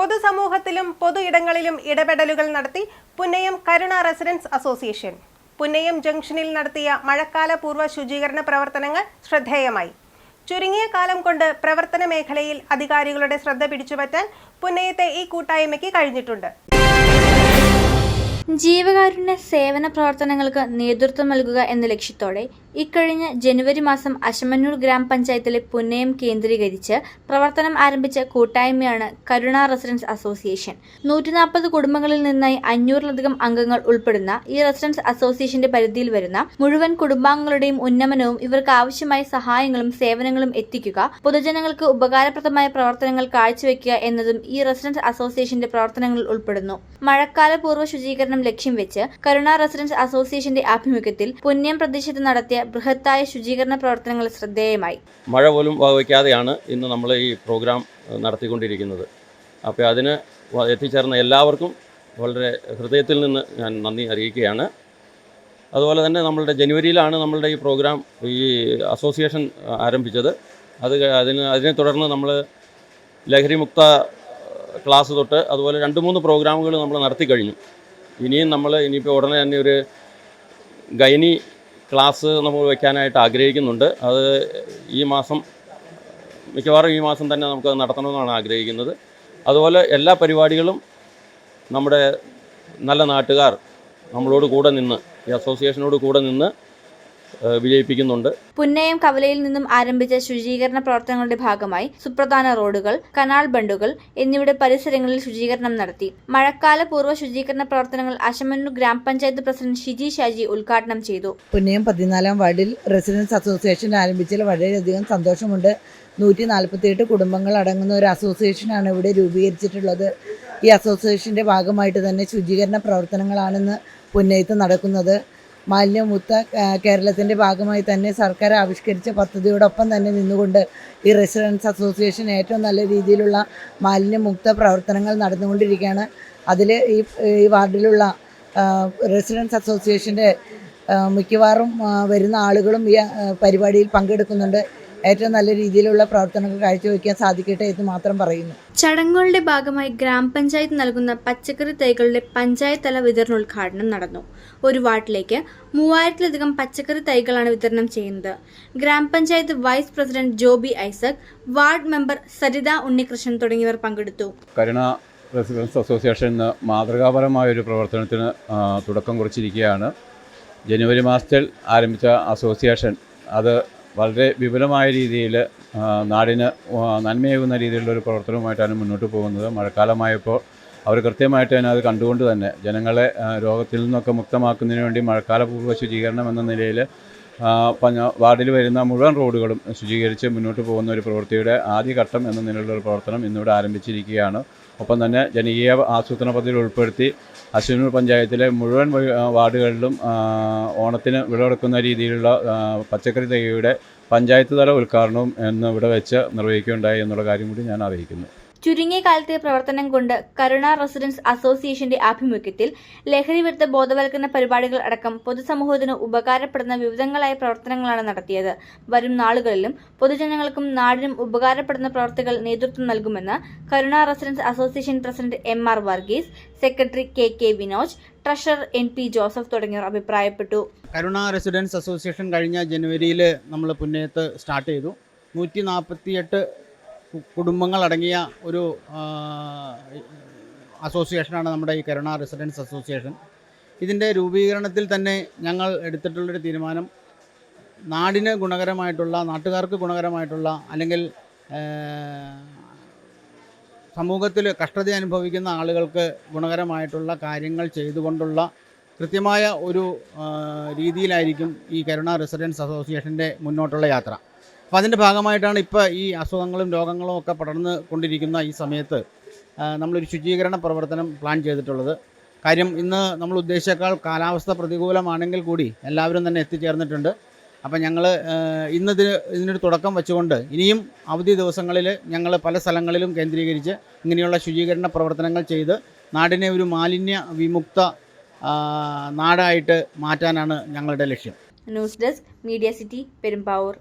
പൊതുസമൂഹത്തിലും പൊതു ഇടങ്ങളിലും ഇടപെടലുകൾ നടത്തി പുന്നയം കരുണ റെസിഡൻസ് അസോസിയേഷൻ. പുന്നയം ജംഗ്ഷനിൽ നടത്തിയ മഴക്കാല പൂർവ ശുചീകരണ പ്രവർത്തനങ്ങൾ ശ്രദ്ധേയമായി. ചുരുങ്ങിയ കാലം കൊണ്ട് പ്രവർത്തന മേഖലയിൽ അധികാരികളുടെ ശ്രദ്ധ പിടിച്ചുപറ്റാൻ പുന്നയത്തെ ഈ കൂട്ടായ്മയ്ക്ക് കഴിഞ്ഞിട്ടുണ്ട്. ജീവകാരുണ്യ സേവന പ്രവർത്തനങ്ങൾക്ക് നേതൃത്വം നൽകുക എന്ന ലക്ഷ്യത്തോടെ ഇക്കഴിഞ്ഞ ജനുവരി മാസം അശമന്നൂർ ഗ്രാമപഞ്ചായത്തിലെ പുന്നയം കേന്ദ്രീകരിച്ച് പ്രവർത്തനം ആരംഭിച്ച കൂട്ടായ്മയാണ് കരുണ റെസിഡൻസ് അസോസിയേഷൻ. നൂറ്റി നാൽപ്പത് കുടുംബങ്ങളിൽ നിന്നായി അഞ്ഞൂറിലധികം അംഗങ്ങൾ ഉൾപ്പെടുന്ന ഈ റെസിഡൻസ് അസോസിയേഷന്റെ പരിധിയിൽ വരുന്ന മുഴുവൻ കുടുംബാംഗങ്ങളുടെയും ഉന്നമനവും ഇവർക്ക് ആവശ്യമായ സഹായങ്ങളും സേവനങ്ങളും എത്തിക്കുക പൊതുജനങ്ങൾക്ക് ഉപകാരപ്രദമായ പ്രവർത്തനങ്ങൾ കാഴ്ചവെക്കുക എന്നതും ഈ റെസിഡൻസ് അസോസിയേഷന്റെ പ്രവർത്തനങ്ങളിൽ ഉൾപ്പെടുന്നു. മഴക്കാല പൂർവ ശുചീകരണം ലക്ഷ്യം വെച്ച് കരുണ റെസിഡൻസ് അസോസിയേഷന്റെ ആഭിമുഖ്യത്തിൽ പുന്യം പ്രദേശത്ത് നടത്തിയ ബൃഹത്തായ ശുചീകരണ പ്രവർത്തനങ്ങൾ ശ്രദ്ധേയമായി. മഴ പോലും വകവയ്ക്കാതെയാണ് ഇന്ന് നമ്മൾ ഈ പ്രോഗ്രാം നടത്തിക്കൊണ്ടിരിക്കുന്നത്. അപ്പോൾ അതിന് എത്തിച്ചേർന്ന എല്ലാവർക്കും വളരെ ഹൃദയത്തിൽ നിന്ന് ഞാൻ നന്ദി അറിയിക്കുകയാണ്. അതുപോലെ തന്നെ നമ്മളുടെ ജനുവരിയിലാണ് നമ്മളുടെ ഈ പ്രോഗ്രാം ഈ അസോസിയേഷൻ ആരംഭിച്ചത്. അത് അതിന് അതിനെ തുടർന്ന് നമ്മൾ ലഹരിമുക്ത ക്ലാസ് തൊട്ട് അതുപോലെ രണ്ട് മൂന്ന് പ്രോഗ്രാമുകൾ നമ്മൾ നടത്തി കഴിഞ്ഞു. ഇനിയും നമ്മൾ ഇനിയിപ്പോൾ ഉടനെ തന്നെ ഒരു ഗൈനി ക്ലാസ് നമ്മൾ വയ്ക്കാനായിട്ട് ആഗ്രഹിക്കുന്നുണ്ട്. അത് ഈ മാസം മിക്കവാറും ഈ മാസം തന്നെ നമുക്ക് നടത്തണമെന്നാണ് ആഗ്രഹിക്കുന്നത്. അതുപോലെ എല്ലാ പരിപാടികളും നമ്മുടെ നല്ല നാട്ടുകാർ നമ്മളോട് കൂടെ നിന്ന് ഈ അസോസിയേഷനോട് കൂടെ നിന്ന് വിജയിപ്പിക്കുന്നുണ്ട്. പുന്നയം കവലയിൽ നിന്നും ആരംഭിച്ച ശുചീകരണ പ്രവർത്തനങ്ങളുടെ ഭാഗമായി സുപ്രധാന റോഡുകൾ കനാൽ ബണ്ടുകൾ എന്നിവയുടെ പരിസരങ്ങളിൽ ശുചീകരണം നടത്തി. മഴക്കാല പൂർവ ശുചീകരണ പ്രവർത്തനങ്ങൾ അശമന്നൂർ ഗ്രാമപഞ്ചായത്ത് പ്രസിഡന്റ് ഷിജി ഷാജി ഉദ്ഘാടനം ചെയ്തു. പുന്നയം പതിനാലാം വാർഡിൽ റെസിഡൻസ് അസോസിയേഷൻ ആരംഭിച്ചതിൽ വളരെയധികം സന്തോഷമുണ്ട്. നൂറ്റി നാൽപ്പത്തിയെട്ട് കുടുംബങ്ങൾ അടങ്ങുന്ന ഒരു അസോസിയേഷനാണ് ഇവിടെ രൂപീകരിച്ചിട്ടുള്ളത്. ഈ അസോസിയേഷന്റെ ഭാഗമായിട്ട് തന്നെ ശുചീകരണ പ്രവർത്തനങ്ങളാണെന്ന് പുന്നയത്ത് നടക്കുന്നത്. മാലിന്യമുക്ത കേരളത്തിന്റെ ഭാഗമായി തന്നെ സർക്കാർ ആവിഷ്കരിച്ച പദ്ധതിയോടൊപ്പം തന്നെ നിന്നുകൊണ്ട് ഈ റെസിഡൻസ് അസോസിയേഷൻ ഏറ്റവും നല്ല രീതിയിലുള്ള മാലിന്യമുക്ത പ്രവർത്തനങ്ങൾ നടന്നുകൊണ്ടിരിക്കുകയാണ്. അതിൽ ഈ ഈ വാർഡിലുള്ള റെസിഡൻസ് അസോസിയേഷന്റെ മിക്കവാറും വരുന്ന ആളുകളും ഈ പരിപാടിയിൽ പങ്കെടുക്കുന്നുണ്ട്. ഏറ്റവും നല്ല രീതിയിലുള്ള പ്രവർത്തനങ്ങൾ കാഴ്ചവെക്കാൻ സാധിക്കട്ടെ എന്ന് മാത്രം പറയുന്നു. ചടങ്ങുകളുടെ ഭാഗമായി ഗ്രാമപഞ്ചായത്ത് നൽകുന്ന പച്ചക്കറി തൈകളുടെ പഞ്ചായത്ത് തല വിതരണോദ്ഘാടനം നടന്നു. ഒരു വാർഡിലേക്ക് മൂവായിരത്തിലധികം പച്ചക്കറി തൈകളാണ് വിതരണം ചെയ്യുന്നത്. ഗ്രാമപഞ്ചായത്ത് vice president Joby Isaac ward member Saritha Unnikrishnan തുടങ്ങിയവർ പങ്കെടുത്തു. കരുണ റെസിഡൻസ് അസോസിയേഷൻ മാതൃകാപരമായ ഒരു പ്രവർത്തനത്തിന് തുടക്കം കുറിച്ചിരിക്കുകയാണ്. ജനുവരി മാസത്തിൽ ആരംഭിച്ച അസോസിയേഷൻ അത് വളരെ വിപുലമായ രീതിയിൽ നാടിന് നന്മയേകുന്ന രീതിയിലുള്ള ഒരു പ്രവർത്തനവുമായിട്ടാണ് മുന്നോട്ട് പോകുന്നത്. മഴക്കാലമായപ്പോൾ അവർ കൃത്യമായിട്ട് തന്നെ അത് കണ്ടുകൊണ്ട് തന്നെ ജനങ്ങളെ രോഗത്തിൽ നിന്നൊക്കെ മുക്തമാക്കുന്നതിന് വേണ്ടി മഴക്കാല പൂർവ ശുചീകരണം എന്ന നിലയിൽ വാർഡിൽ വരുന്ന മുഴുവൻ റോഡുകളും ശുചീകരിച്ച് മുന്നോട്ട് പോകുന്ന ഒരു പ്രവൃത്തിയുടെ ആദ്യഘട്ടം എന്ന നിലയിലുള്ള ഒരു പ്രവർത്തനം ഇന്നിവിടെ ആരംഭിച്ചിരിക്കുകയാണ്. ഒപ്പം തന്നെ ജനകീയ ആസൂത്രണ പദ്ധതിയിൽ ഉൾപ്പെടുത്തി അശ്വനൂർ പഞ്ചായത്തിലെ മുഴുവൻ വാർഡുകളിലും ഓണത്തിന് വിളവെടുക്കുന്ന രീതിയിലുള്ള പച്ചക്കറി തൈയുടെ പഞ്ചായത്ത് തല ഉദ്ഘാടനവും ഇന്ന് ഇവിടെ വെച്ച് നിർവഹിക്കുകയുണ്ടായി എന്നുള്ള കാര്യം കൂടി ഞാൻ അറിയിക്കുന്നു. ചുരുങ്ങിയ കാലത്തെ പ്രവർത്തനം കൊണ്ട് കരുണ റെസിഡൻസ് അസോസിയേഷന്റെ ആഭിമുഖ്യത്തിൽ ലഹരി വിരുദ്ധ ബോധവൽക്കരണ പരിപാടികൾ അടക്കം പൊതുസമൂഹത്തിന് ഉപകാരപ്പെടുന്ന വിവിധങ്ങളായ പ്രവർത്തനങ്ങളാണ് നടത്തിയത്. വരും നാളുകളിലും പൊതുജനങ്ങൾക്കും നാടിനും ഉപകാരപ്പെടുന്ന പ്രവർത്തികൾ നേതൃത്വം നൽകുമെന്ന് Karuna residence association president M R Varghese secretary K K Vinoj treasurer N P Joseph തുടങ്ങിയവർ അഭിപ്രായപ്പെട്ടു. കരുണ റെസിഡൻസ് അസോസിയേഷൻ കഴിഞ്ഞ ജനുവരിയിൽ നമ്മൾ പുന്നയത്ത് സ്റ്റാർട്ട് ചെയ്തു. നൂറ്റി നാൽപ്പത്തിയെട്ട് കുടുംബങ്ങളടങ്ങിയ ഒരു അസോസിയേഷനാണ് നമ്മുടെ ഈ കരുണ റെസിഡൻസ് അസോസിയേഷൻ. ഇതിന്റെ രൂപീകരണത്തിൽ തന്നെ ഞങ്ങൾ എടുത്തിട്ടുള്ളൊരു തീരുമാനം നാടിന് ഗുണകരമായിട്ടുള്ള നാട്ടുകാർക്ക് ഗുണകരമായിട്ടുള്ള അല്ലെങ്കിൽ സമൂഹത്തിൽ കഷ്ടത അനുഭവിക്കുന്ന ആളുകൾക്ക് ഗുണകരമായിട്ടുള്ള കാര്യങ്ങൾ ചെയ്തുകൊണ്ടുള്ള കൃത്യമായ ഒരു രീതിയിലായിരിക്കും ഈ കരുണ റെസിഡൻസ് അസോസിയേഷന്റെ മുന്നോട്ടുള്ള യാത്ര. അപ്പോൾ അതിന്റെ ഭാഗമായിട്ടാണ് ഇപ്പോൾ ഈ അസുഖങ്ങളും രോഗങ്ങളും ഒക്കെ പടർന്നു കൊണ്ടിരിക്കുന്ന ഈ സമയത്ത് നമ്മളൊരു ശുചീകരണ പ്രവർത്തനം പ്ലാൻ ചെയ്തിട്ടുള്ളത്. കാര്യം ഇന്ന് നമ്മൾ ഉദ്ദേശിച്ചേക്കാൾ കാലാവസ്ഥ പ്രതികൂലമാണെങ്കിൽ കൂടി എല്ലാവരും തന്നെ എത്തിച്ചേർന്നിട്ടുണ്ട്. അപ്പം ഞങ്ങൾ ഇന്നതിന് ഇതിനൊരു തുടക്കം വെച്ചുകൊണ്ട് ഇനിയും അവധി ദിവസങ്ങളിൽ ഞങ്ങൾ പല സ്ഥലങ്ങളിലും കേന്ദ്രീകരിച്ച് ഇങ്ങനെയുള്ള ശുചീകരണ പ്രവർത്തനങ്ങൾ ചെയ്ത് നാടിനെ ഒരു മാലിന്യ വിമുക്ത നാടായിട്ട് മാറ്റാനാണ് ഞങ്ങളുടെ ലക്ഷ്യം. News desk media city Perumbavoor.